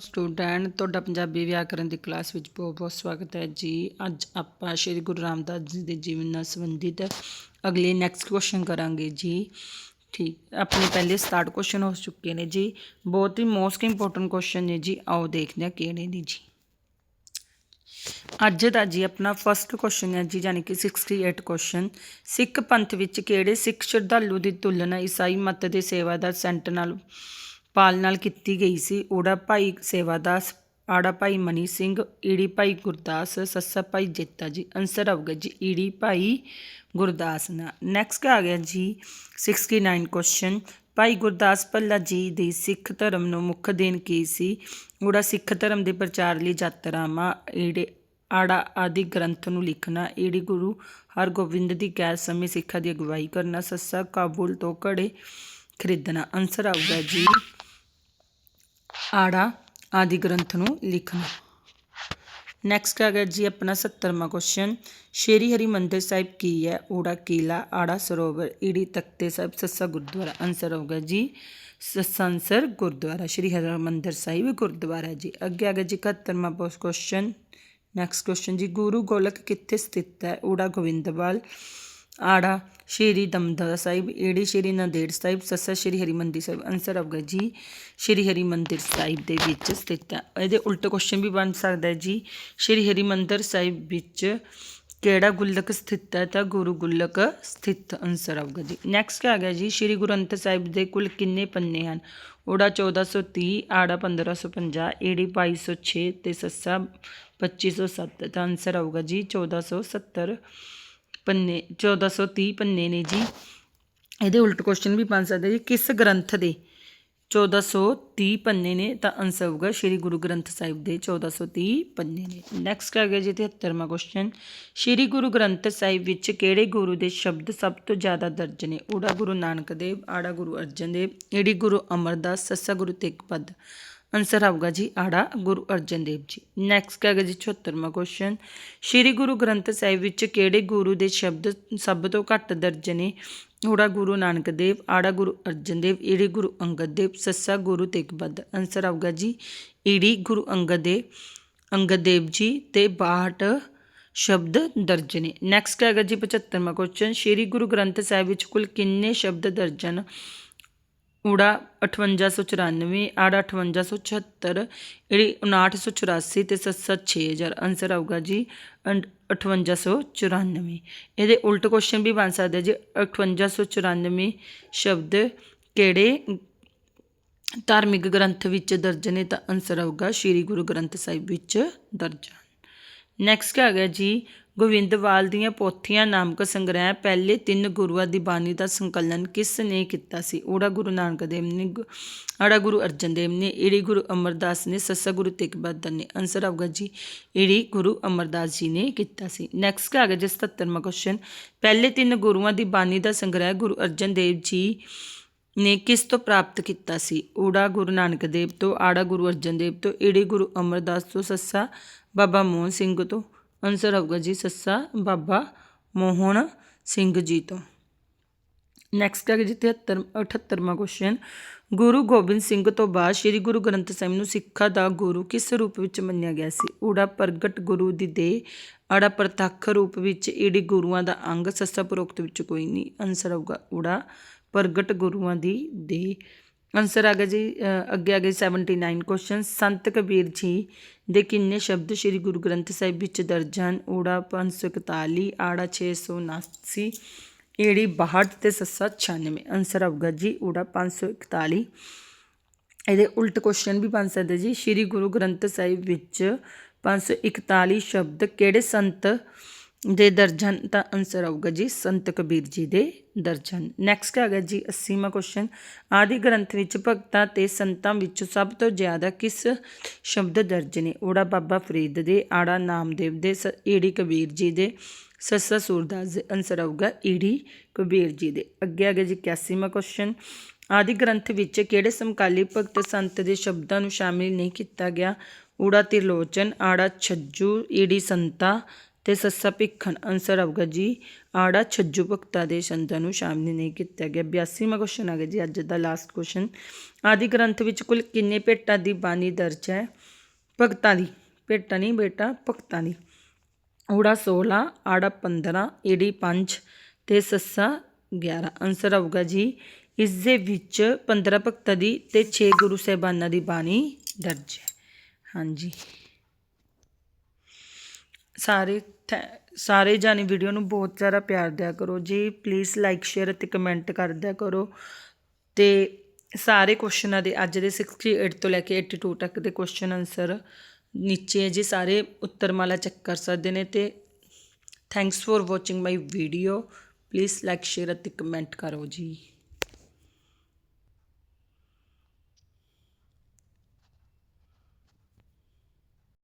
Student, ਤੁਹਾਡਾ ਪੰਜਾਬੀ ਵਿਆਕਰਨ ਦੀ class ਵਿੱਚ ਬਹੁਤ ਬਹੁਤ ਸਵਾਗਤ ਹੈ ਜੀ। ਅੱਜ ਆਪਾਂ ਸ਼੍ਰੀ ਗੁਰੂ ਰਾਮਦਾਸ ਜੀ ਦੇ ਜੀਵਨ ਨਾਲ ਸੰਬੰਧਿਤ ਅਗਲੇ ਨੈਕਸਟ ਕੁਐਸਚਨ ਕਰਾਂਗੇ ਜੀ। ਠੀਕ, ਆਪਣੇ ਪਹਿਲੇ ਸਟਾਰਟ ਕੁਐਸਚਨ ਹੋ ਚੁੱਕੇ ਨੇ ਜੀ। ਬਹੁਤ ਹੀ ਮੋਸਟ ਇੰਪੋਰਟੈਂਟ ਕੁਐਸਚਨ ਨੇ ਜੀ। ਆਓ ਦੇਖਦੇ ਹਾਂ ਕਿਹੜੇ ਨੇ ਜੀ। ਅੱਜ ਦਾ ਜੀ ਆਪਣਾ ਫਸਟ ਕੁਐਸਚਨ ਹੈ ਜੀ, ਯਾਨੀ ਕਿ 68 ਕੁਐਸਚਨ ਸਿੱਖ ਪੰਥ ਵਿੱਚ ਕਿਹੜੇ ਸਿੱਖ ਸ਼ਰਧਾਲੂ ਦੀ ਤੁਲਨਾ ਈਸਾਈ ਮਤ ਦੇ ਸੇਵਾਦਾਰ ਸੈਂਟ ਨਾਲ ਪਾਲ ਨਾਲ ਕੀਤੀ ਗਈ ਸੀ। ਓੜਾ ਭਾਈ ਸੇਵਾਦਾਸ, ਆੜਾ ਭਾਈ ਮਨੀ ਸਿੰਘ, ਈੜੀ ਭਾਈ ਗੁਰਦਾਸ, ਸੱਸਾ ਭਾਈ ਜੇਤਾ ਜੀ ਆਨਸਰ ਆਊਗਾ ਜੀ, ਈੜੀ ਭਾਈ ਗੁਰਦਾਸ ਨਾ। ਨੈਕਸਟ ਆ ਗਿਆ ਜੀ 69 ਕੁਐਸਚਨ ਭਾਈ ਗੁਰਦਾਸ ਭੱਲਾ ਜੀ ਦੀ ਸਿੱਖ ਧਰਮ ਨੂੰ ਮੁੱਖ ਦੇਣ ਕੀ ਸੀ? ਓੜਾ ਸਿੱਖ ਧਰਮ ਦੇ ਪ੍ਰਚਾਰ ਲਈ ਯਾਤਰਾਵਾਂ, ਈੜੇ ਆੜਾ ਆਦਿ ਗ੍ਰੰਥ ਨੂੰ ਲਿਖਣਾ, ਈੜੀ ਗੁਰੂ ਹਰਗੋਬਿੰਦ ਦੀ ਗੈਰ ਸਮੇਂ ਸਿੱਖਾਂ ਦੀ ਅਗਵਾਈ ਕਰਨਾ, ਸੱਸਾ ਕਾਬੁਲ ਤੋਂ ਘੜੇ ਖਰੀਦਣਾ ਆਨਸਰ ਆਊਗਾ ਜੀ ਆੜਾ ਆਦਿ ਗ੍ਰੰਥ ਨੂੰ ਲਿਖਣਾ। ਨੈਕਸਟ ਆ ਗਿਆ ਜੀ ਆਪਣਾ 70ਵਾਂ ਕੁਐਸਚਨ ਸ਼ੇਰੀ ਹਰਿਮੰਦਰ ਸਾਹਿਬ ਕੀ ਹੈ? ਓੜਾ ਕੀਲਾ, ਆੜਾ, ਸਰੋਵਰ, ਈੜੀ, ਤਖਤੇ ਸਾਹਿਬ, ਸੱਸਾ ਗੁਰਦੁਆਰਾ ਆਨਸਰ ਹੋਗਾ ਜੀ। ਸੰਸਰ ਗੁਰਦੁਆਰਾ, ਸ਼੍ਰੀ ਹਰਿਮੰਦਰ ਸਾਹਿਬ ਗੁਰਦੁਆਰਾ ਜੀ। ਅੱਗੇ ਆ ਗਿਆ ਜੀ 71ਵਾਂ ਪੋਸਟ ਕੁਐਸਚਨ ਨੈਕਸਟ ਕੁਐਸਚਨ ਜੀ, ਗੁਰੂ ਗੋਲਕ ਕਿੱਥੇ ਸਥਿਤ ਹੈ? ਓੜਾ ਗੋਬਿੰਦਵਾਲ। ਆੜਾ, ਸ਼੍ਰੀ ਦਮਦਮਾ ਸਾਹਿਬ, ਏੜੀ ਸ਼੍ਰੀ ਨੰਦੇੜ ਸਾਹਿਬ, ਸੱਸਾ ਸ਼੍ਰੀ ਹਰਿਮੰਦਰ ਸਾਹਿਬ ਆਨਸਰ ਆਊਗਾ ਜੀ, ਸ਼੍ਰੀ ਹਰਿਮੰਦਰ ਸਾਹਿਬ ਦੇ ਵਿੱਚ ਸਥਿਤ ਹੈ। ਇਹਦੇ ਉਲਟ ਕੁਐਸਚਨ ਵੀ ਬਣ ਸਕਦਾ ਹੈ ਜੀ। ਸ਼੍ਰੀ ਹਰਿਮੰਦਰ ਸਾਹਿਬ ਵਿੱਚ ਕਿਹੜਾ ਗੁੱਲਕ ਸਥਿਤ ਹੈ? ਤਾਂ ਗੁਰੂ ਗੁੱਲਕ ਸਥਿਤ ਆਨਸਰ ਆਊਗਾ ਜੀ। ਨੈਕਸਟ ਆ ਗਿਆ ਜੀ। ਸ਼੍ਰੀ ਗੁਰੂ ਗ੍ਰੰਥ ਸਾਹਿਬ ਦੇ ਕੁੱਲ ਕਿੰਨੇ ਪੰਨੇ ਹਨ? ਓੜਾ 1430 ਆੜਾ 1550 ਏੜੀ 2206 ਤੇ ਸੱਸਾ 2507 ਤਾਂ ਆਨਸਰ ਆਊਗਾ ਜੀ 1470 ਪੰਨੇ 1430 ਪੰਨੇ ਨੇ ਜੀ। ਇਹਦੇ ਉਲਟ ਕੁਐਸਚਨ ਵੀ ਬਣ ਸਕਦੇ ਜੀ। ਕਿਸ ਗ੍ਰੰਥ ਦੇ 1430 ਪੰਨੇ ਨੇ? ਤਾਂ ਆਨਸਰ ਹੋਊਗਾ ਸ਼੍ਰੀ ਗੁਰੂ ਗ੍ਰੰਥ ਸਾਹਿਬ ਦੇ 1430 ਪੰਨੇ ਨੇ। ਨੈਕਸਟ ਆ ਗਿਆ ਜੀ 73ਵਾਂ ਕੁਐਸਚਨ ਸ਼੍ਰੀ ਗੁਰੂ ਗ੍ਰੰਥ ਸਾਹਿਬ ਵਿੱਚ ਕਿਹੜੇ ਗੁਰੂ ਦੇ ਸ਼ਬਦ ਸਭ ਤੋਂ ਜ਼ਿਆਦਾ ਦਰਜ ਨੇ? ਓੜਾ ਗੁਰੂ ਨਾਨਕ ਦੇਵ, ਆੜਾ ਗੁਰੂ ਅਰਜਨ ਦੇਵ ਏੜੀ ਗੁਰੂ ਅਮਰਦਾਸ, ਸੱਸਾ ਗੁਰੂ ਤੇਗ ਬਹਾਦਰ। ਆਨਸਰ ਆਊਗਾ ਜੀ ਆੜਾ ਗੁਰੂ ਅਰਜਨ ਦੇਵ ਜੀ ਨੈਕਸਟ ਹੈਗਾ ਜੀ 74ਵਾਂ ਕੁਐਸਚਨ ਸ਼੍ਰੀ ਗੁਰੂ ਗ੍ਰੰਥ ਸਾਹਿਬ ਵਿੱਚ ਕਿਹੜੇ ਗੁਰੂ ਦੇ ਸ਼ਬਦ ਸਭ ਤੋਂ ਘੱਟ ਦਰਜ ਨੇ? ਓੜਾ ਗੁਰੂ ਨਾਨਕ ਦੇਵ ਆੜਾ ਗੁਰੂ ਅਰਜਨ ਦੇਵ ਈੜੀ ਗੁਰੂ ਅੰਗਦ ਦੇਵ ਸੱਸਾ ਗੁਰੂ ਤੇਗ ਬਹਾਦਰ ਆਨਸਰ ਆਊਗਾ ਜੀ ਈੜੀ ਗੁਰੂ ਅੰਗਦ ਦੇਵ ਅੰਗਦ ਦੇਵ ਜੀ ਤੇ 62 ਸ਼ਬਦ ਦਰਜ ਨੇ। ਨੈਕਸਟ ਹੈਗਾ ਜੀ 75ਵਾਂ ਕੁਐਸਚਨ ਸ਼੍ਰੀ ਗੁਰੂ ਗ੍ਰੰਥ ਸਾਹਿਬ ਵਿੱਚ ਕੁੱਲ ਕਿੰਨੇ ਸ਼ਬਦ ਦਰਜ ਹਨ ਊੜਾ 5894 ਆੜਾ 5876 ਜਿਹੜੀ 5984 ਤੇ ਸੱਸਾ 6000 ਆਨਸਰ ਆਊਗਾ ਜੀ 5894 ਇਹਦੇ ਉਲਟ ਕੁਐਸਚਨ ਵੀ ਬਣ ਸਕਦਾ ਜੀ 5894 ਸ਼ਬਦ ਕਿਹੜੇ ਧਾਰਮਿਕ ਗ੍ਰੰਥ ਵਿੱਚ ਦਰਜ ਨੇ? ਤਾਂ ਆਨਸਰ ਆਊਗਾ ਸ਼੍ਰੀ ਗੁਰੂ ਗ੍ਰੰਥ ਸਾਹਿਬ ਵਿੱਚ ਦਰਜ ਨੈਕਸਟ ਆ ਗਿਆ ਜੀ ਗੋਵਿੰਦਵਾਲ ਦੀਆਂ ਪੋਥੀਆਂ ਨਾਮਕ ਸੰਗ੍ਰਹਿ ਪਹਿਲੇ ਤਿੰਨ ਗੁਰੂਆਂ ਦੀ ਬਾਣੀ ਦਾ ਸੰਕਲਨ ਕਿਸ ਨੇ ਕੀਤਾ ਸੀ? ਓੜਾ ਗੁਰੂ ਨਾਨਕ ਦੇਵ ਨੇ ਆੜਾ ਗੁਰੂ ਅਰਜਨ ਦੇਵ ਨੇ ਈੜੀ ਗੁਰੂ ਅਮਰਦਾਸ ਨੇ, ਸੱਸਾ ਗੁਰੂ ਤੇਗ ਬਹਾਦਰ ਨੇ ਆਨਸਰ ਆਊਗਾ ਜੀ ਈੜੀ ਗੁਰੂ ਅਮਰਦਾਸ ਜੀ ਨੇ ਕੀਤਾ ਸੀ। ਨੈਕਸਟ ਆ ਗਿਆ ਜੀ 77ਵਾਂ ਕੁਐਸਚਨ ਪਹਿਲੇ ਤਿੰਨ ਗੁਰੂਆਂ ਦੀ ਬਾਣੀ ਦਾ ਸੰਗ੍ਰਹਿ ਗੁਰੂ ਅਰਜਨ ਦੇਵ ਜੀ ਨੇ ਕਿਸ ਤੋਂ ਪ੍ਰਾਪਤ ਕੀਤਾ ਸੀ? ਓੜਾ ਗੁਰੂ ਨਾਨਕ ਦੇਵ ਤੋਂ, ਆੜਾ ਗੁਰੂ ਅਰਜਨ ਦੇਵ ਤੋਂ ਈੜੀ ਗੁਰੂ ਅਮਰਦਾਸ ਤੋਂ, ਸੱਸਾ ਬਾਬਾ ਮੋਹਨ ਸਿੰਘ ਤੋਂ ਆਨਸਰ ਆਊਗਾ ਜੀ ਸੱਸਾ, ਬਾਬਾ ਮੋਹਨ ਸਿੰਘ ਜੀ ਤੋਂ। ਨੈਕਸਟ ਹੈ ਜੀ 73 78ਵਾਂ ਕੁਐਸਚਨ ਗੁਰੂ ਗੋਬਿੰਦ ਸਿੰਘ ਤੋਂ ਬਾਅਦ ਸ੍ਰੀ ਗੁਰੂ ਗ੍ਰੰਥ ਸਾਹਿਬ ਨੂੰ ਸਿੱਖਾਂ ਦਾ ਗੁਰੂ ਕਿਸ ਰੂਪ ਵਿੱਚ ਮੰਨਿਆ ਗਿਆ ਸੀ? ਊੜਾ ਪ੍ਰਗਟ ਗੁਰੂ ਦੀ ਦੇ ਆੜਾ ਪ੍ਰਤੱਖ ਰੂਪ ਵਿੱਚ ਈੜੀ ਗੁਰੂਆਂ ਦਾ ਅੰਗ, ਸੱਸਾ ਪ੍ਰੋਕਤ ਵਿੱਚ ਕੋਈ ਨਹੀਂ। ਆਨਸਰ ਆਊਗਾ ਊੜਾ ਪ੍ਰਗਟ ਗੁਰੂਆਂ ਦੀ ਦੇ ਆਨਸਰ ਆ ਗਿਆ ਜੀ ਅੱਗੇ ਆ ਗਏ 79 ਕੁਐਸਚਨ ਸੰਤ ਕਬੀਰ ਜੀ ਦੇ ਕਿੰਨੇ ਸ਼ਬਦ ਸ੍ਰੀ ਗੁਰੂ ਗ੍ਰੰਥ ਸਾਹਿਬ ਵਿੱਚ ਦਰਜ ਹਨ? ਊੜਾ 541 ਆੜਾ 679 ਏੜੀ 62 ਤੇ ਸੱਸਾ 96 ਆਨਸਰ ਆਊਗਾ ਜੀ, ਊੜਾ 541 ਇਹਦੇ ਉਲਟ ਕੁਐਸਚਨ ਵੀ ਬਣ ਸਕਦੇ ਜੀ। ਸ੍ਰੀ ਗੁਰੂ ਗ੍ਰੰਥ ਸਾਹਿਬ ਵਿੱਚ 541 ਸ਼ਬਦ ਕਿਹੜੇ ਸੰਤ ਦੇ ਦਰਜਨ ਤਾਂ ਆਨਸਰ ਆਊਗਾ ਜੀ ਸੰਤ ਕਬੀਰ ਜੀ ਦੇ ਦਰਜਨ। ਨੈਕਸਟ ਆ ਗਿਆ ਜੀ 80ਵਾਂ ਕੁਐਸਚਨ ਆਦਿ ਗ੍ਰੰਥ ਵਿੱਚ ਭਗਤਾਂ ਤੇ ਸੰਤਾਂ ਵਿੱਚੋਂ ਸਭ ਤੋਂ ਜ਼ਿਆਦਾ ਕਿਸ ਸ਼ਬਦ ਦਰਜ ਨੇ? ਓੜਾ ਬਾਬਾ ਫਰੀਦ ਦੇ, ਆੜਾ ਨਾਮਦੇਵ ਦੇ, ਸ- ਈੜੀ ਕਬੀਰ ਜੀ ਦੇ, ਸੱਸਾ ਸੂਰਦਾਸ ਦੇ ਆਨਸਰ ਆਊਗਾ ਈੜੀ ਕਬੀਰ ਜੀ ਦੇ। ਅੱਗੇ ਆ ਗਿਆ ਜੀ 81ਵਾਂ ਕੁਐਸਚਨ ਆਦਿ ਗ੍ਰੰਥ ਵਿੱਚ ਕਿਹੜੇ ਸਮਕਾਲੀ ਭਗਤ ਸੰਤ ਦੇ ਸ਼ਬਦਾਂ ਨੂੰ ਸ਼ਾਮਿਲ ਨਹੀਂ ਕੀਤਾ ਗਿਆ? ਊੜਾ ਤਿਰਲੋਚਨ, ਆੜਾ ਛੱਜੂ, ਈੜੀ ਸੰਤਾ ਤੇ ਸੱਸਾ ਭਿੱਖਣ ਆਨਸਰ ਆਊਗਾ ਜੀ। ਆੜਾ ਛੱਜੂ ਭਗਤਾ ਦੇ ਸ਼ੰਦਾਂ ਨੂੰ ਸ਼ਾਮਿਲ ਨਹੀਂ ਕੀਤਾ ਗਿਆ। 82ਵਾਂ ਕੁਐਸਚਨ ਆ ਗਿਆ ਜੀ ਅੱਜ ਦਾ ਲਾਸਟ ਕੁਐਸਚਨ ਆਦਿ ਗ੍ਰੰਥ ਵਿੱਚ ਕੁੱਲ ਕਿੰਨੇ ਭੇਟਾਂ ਦੀ ਬਾਣੀ ਦਰਜ ਹੈ? ਭਗਤਾਂ ਦੀ। ਭੇਟਾਂ ਨਹੀਂ ਬੇਟਾ, ਭਗਤਾਂ ਦੀ। ਊੜਾ 16 ਆੜਾ 15 ਏੜੀ 5 ਤੇ ਸੱਸਾ 11 ਆਨਸਰ ਆਊਗਾ ਜੀ, ਇਸ ਦੇ ਵਿੱਚ 15 ਭਗਤਾਂ ਦੀ ਤੇ 6 ਗੁਰੂ ਸਾਹਿਬਾਨਾਂ ਦੀ ਬਾਣੀ ਦਰਜ ਹੈ। ਹਾਂਜੀ। ਸਾਰੇ ਥੈ- ਸਾਰੇ ਜਾਣੇ ਵੀਡੀਓ ਨੂੰ ਬਹੁਤ ਜ਼ਿਆਦਾ ਪਿਆਰ ਦਿਆ ਕਰੋ। ਜੀ ਪਲੀਜ਼ ਲਾਈਕ ਸ਼ੇਅਰ ਅਤੇ ਕਮੈਂਟ ਕਰ ਦਿਆ ਕਰੋ। ਤੇ ਸਾਰੇ ਕੁਐਸਚਨਾਂ ਦੇ, ਅੱਜ ਦੇ 68 ਤੋਂ ਲੈ ਕੇ 82 ਤੱਕ ਦੇ ਕੁਐਸਚਨ ਆਨਸਰ ਨੀਚੇ ਹੈ ਜੀ ਸਾਰੇ ਉੱਤਰ ਮਾਲਾ ਚੈੱਕ ਕਰ ਸਕਦੇ ਨੇ ਤੇ thanks for watching my video please like share ਅਤੇ ਕਮੈਂਟ ਕਰੋ ਜੀ।